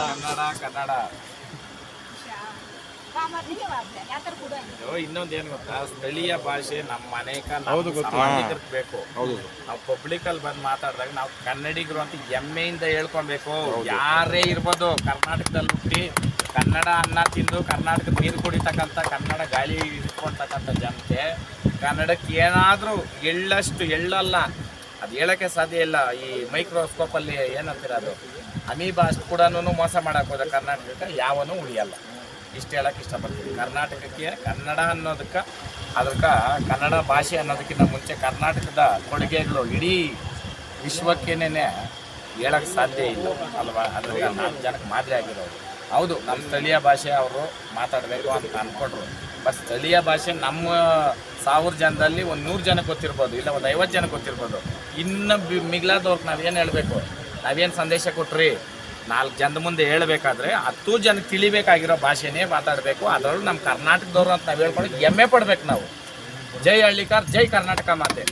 ಕನ್ನಡ ಕನ್ನಡ ಇನ್ನೊಂದೇನು ಗೊತ್ತಾ? ಸ್ಥಳೀಯ ಭಾಷೆ ನಮ್ಮ ಮನೆಕ ಹೌದು, ಬೇಕು. ಹೌದು. ನಾವು ಪಬ್ಲಿಕ್ ಅಲ್ಲಿ ಬಂದು ಮಾತಾಡಿದಾಗ ನಾವು ಕನ್ನಡಿಗರು ಅಂತ ಹೆಮ್ಮೆಯಿಂದ ಹೇಳ್ಕೊಬೇಕು ಯಾರೇ ಇರ್ಬೋದು ಕರ್ನಾಟಕದಲ್ಲಿ ಹುಟ್ಟಿ ಕನ್ನಡ ಅನ್ನ ತಿಂದು ಕರ್ನಾಟಕದ ನೀರು ಕುಡಿತಕ್ಕಂಥ ಕನ್ನಡ ಗಾಳಿ ಇಟ್ಕೊಳ್ತಕ್ಕಂಥ ಜನತೆ ಕನ್ನಡಕ್ಕೆ ಏನಾದರೂ ಎಳ್ಳಷ್ಟು ಎಳ್ಳಲ್ಲ ಅದು ಹೇಳೋಕ್ಕೆ ಸಾಧ್ಯ ಇಲ್ಲ. ಈ ಮೈಕ್ರೋಸ್ಕೋಪಲ್ಲಿ ಏನಂತೀರ ಅದು? ಅಮೀಬಾ ಅಷ್ಟು ಕೂಡ ಮೋಸ ಹೋದ ಕರ್ನಾಟಕಕ್ಕೆ ಯಾವನೂ ಉಳಿಯಲ್ಲ. ಇಷ್ಟು ಹೇಳಕ್ಕೆ ಇಷ್ಟಪಡ್ತೀನಿ. ಕರ್ನಾಟಕಕ್ಕೆ ಕನ್ನಡ ಅನ್ನೋದಕ್ಕೆ, ಅದಕ್ಕೆ ಕನ್ನಡ ಭಾಷೆ ಅನ್ನೋದಕ್ಕಿಂತ ಮುಂಚೆ ಕರ್ನಾಟಕದ ಕೊಡುಗೆಗಳು ಇಡೀ ವಿಶ್ವಕ್ಕೇನೆ ಹೇಳಕ್ಕೆ ಸಾಧ್ಯ ಇಲ್ಲ ಅಲ್ವಾ? ಅದ್ರಾಗ ನಾಲ್ಕು ಜನಕ್ಕೆ ಮಾದರಿ ಆಗಿರೋದು. ಹೌದು, ನಮ್ಮ ಸ್ಥಳೀಯ ಭಾಷೆ ಅವರು ಮಾತಾಡಬೇಕು ಅಂತ ಅಂದ್ಕೊಂಡ್ರು. ಬಟ್ ಸ್ಥಳೀಯ ಭಾಷೆ ನಮ್ಮ ಸಾವಿರ ಜನದಲ್ಲಿ ಒಂದು ನೂರು ಜನಕ್ಕೆ ಗೊತ್ತಿರ್ಬೋದು, ಇಲ್ಲ ಒಂದು ಐವತ್ತು ಜನಕ್ಕೆ ಗೊತ್ತಿರ್ಬೋದು. ಇನ್ನು ಬಿ- ಮಿಗಿಲಾದವ್ರಿಗೆ ನಾವೇನು ಹೇಳಬೇಕು? ನಾವೇನು ಸಂದೇಶ ಕೊಟ್ರಿ? ನಾಲ್ಕು ಜನದ ಮುಂದೆ ಹೇಳಬೇಕಾದ್ರೆ ಹತ್ತು ಜನಕ್ಕೆ ತಿಳಿಬೇಕಾಗಿರೋ ಭಾಷೆನೇ ಮಾತಾಡಬೇಕು. ಅದರಲ್ಲೂ ನಮ್ಮ ಕರ್ನಾಟಕದವ್ರು ಅಂತ ನಾವು ಹೇಳ್ಕೊಂಡು ಹೆಮ್ಮೆ ಪಡ್ಬೇಕು ನಾವು. ಜೈ ಹಳ್ಳಿಕಾರ್, ಜೈ ಕರ್ನಾಟಕ ಮಾತೆ.